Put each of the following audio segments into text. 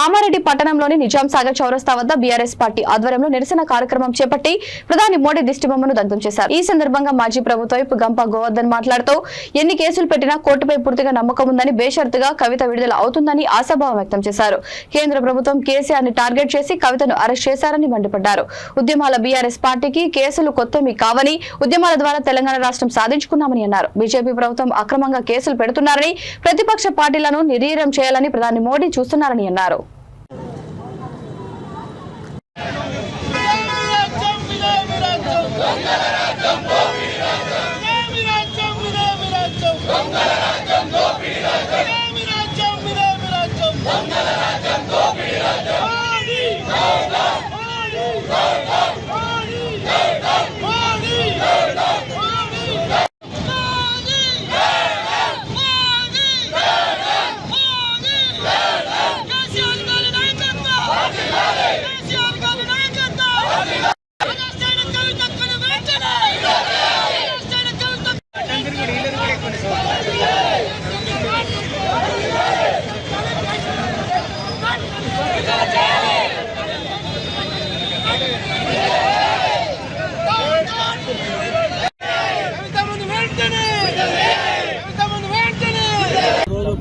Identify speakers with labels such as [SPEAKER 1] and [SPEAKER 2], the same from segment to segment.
[SPEAKER 1] కామారెడ్డి పట్టణంలోని నిజాం సాగర్ చౌరస్తా వద్ద బీఆర్ఎస్ పార్టీ ఆధ్వర్యంలో నిరసన కార్యక్రమం చేపట్టి ప్రధాని మోడీ దిష్టిబొమ్మను దగ్ధం చేశారు. ఈ సందర్భంగా మాజీ ప్రభుత్వ వైపు గంప గోవర్ధన్ మాట్లాడుతూ ఎన్ని కేసులు పెట్టినా కోర్టుపై పూర్తిగా నమ్మకం ఉందని బేషరతుగా కవిత విడుదల అవుతుందని ఆశాభావం వ్యక్తం చేశారు. కేంద్ర ప్రభుత్వం కేసీఆర్ని టార్గెట్ చేసి కవితను అరెస్ట్ చేశారని మండిపడ్డారు. ఉద్యమాల బీఆర్ఎస్ పార్టీకి కేసులు కొత్తమి కావని ఉద్యమాల ద్వారా తెలంగాణ రాష్ట్రం సాధించుకున్నామని అన్నారు. బీజేపీ ప్రభుత్వం అక్రమంగా కేసులు పెడుతున్నారని ప్రతిపక్ష పార్టీలను నిర్వీర్యం చేయాలని ప్రధాని మోడీ చూస్తున్నారని అన్నారు.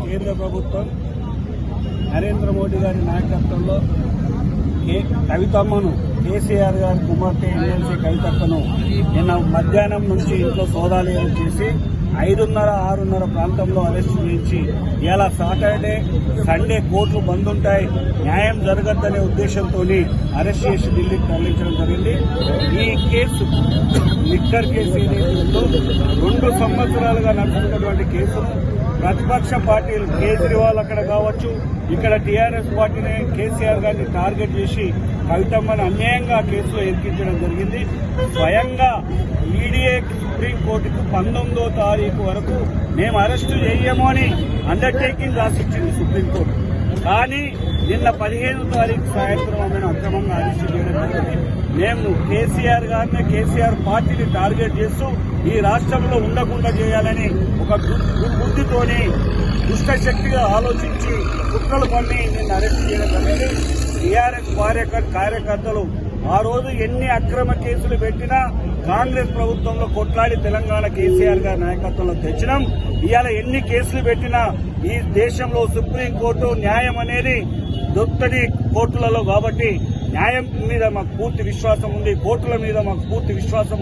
[SPEAKER 2] కేంద్ర ప్రభుత్వం నరేంద్ర మోడీ గారి నాయకత్వంలో కవితమ్మను కేసీఆర్ గారి కుమార్తె ఎమ్మెల్సీ కవితక్కను నిన్న మధ్యాహ్నం నుంచి ఇంట్లో సోదాలు చేసి ఐదున్నర ఆరున్నర ప్రాంతంలో అరెస్ట్ చేయించి ఇలా సాటర్డే సండే కోర్టులు బంద్ ఉంటాయి న్యాయం జరగద్దనే ఉద్దేశంతో అరెస్ట్ చేసి ఢిల్లీకి తరలించడం జరిగింది. ఈ కేసు లిక్కర్ కేసు ఏదైతే ఉందో రెండు సంవత్సరాలుగా నడుస్తున్నటువంటి కేసు. ప్రతిపక్ష పార్టీలు కేజ్రీవాల్ అక్కడ కావచ్చు ఇక్కడ టీఆర్ఎస్ పార్టీని కేసీఆర్ గారిని టార్గెట్ చేసి కవితమ్మను అన్యాయంగా కేసులో ఇరికించడం జరిగింది. స్వయంగా ఈడీఏ సుప్రీంకోర్టుకు పంతొమ్మిదో తారీఖు వరకు మేము అరెస్టు చేయము అని అండర్టేకింగ్ రాసిచ్చింది సుప్రీంకోర్టు. కానీ నిన్న పదిహేను తారీఖు సాయంత్రం ఆమెను అక్రమంగా అరెస్టు చేయడం మేము కేసీఆర్ గారిని కేసీఆర్ పార్టీని టార్గెట్ చేస్తూ ఈ రాష్ట్రంలో ఉండకుండా చేయాలని ఒక దు- దుర్బుద్ధితోని దుష్ట శక్తిగా ఆలోచించి కుట్రలు పన్ని నిన్ను అరెస్ట్ చేయడం జరిగింది. టీఆర్ఎస్ కార్యకర్తలు ఆ రోజు ఎన్ని అక్రమ కేసులు పెట్టినా కాంగ్రెస్ ప్రభుత్వంలో కొట్లాడి తెలంగాణ కేసీఆర్ గారి నాయకత్వంలో తెచ్చినాం. ఇవాళ ఎన్ని కేసులు పెట్టినా ఈ దేశంలో సుప్రీంకోర్టు న్యాయం అనేది దొరుకుతుంది కోర్టులలో కాబట్టి న్యాయం మీద మాకు పూర్తి విశ్వాసం ఉంది కోర్టుల మీద మాకు పూర్తి విశ్వాసం ఉంది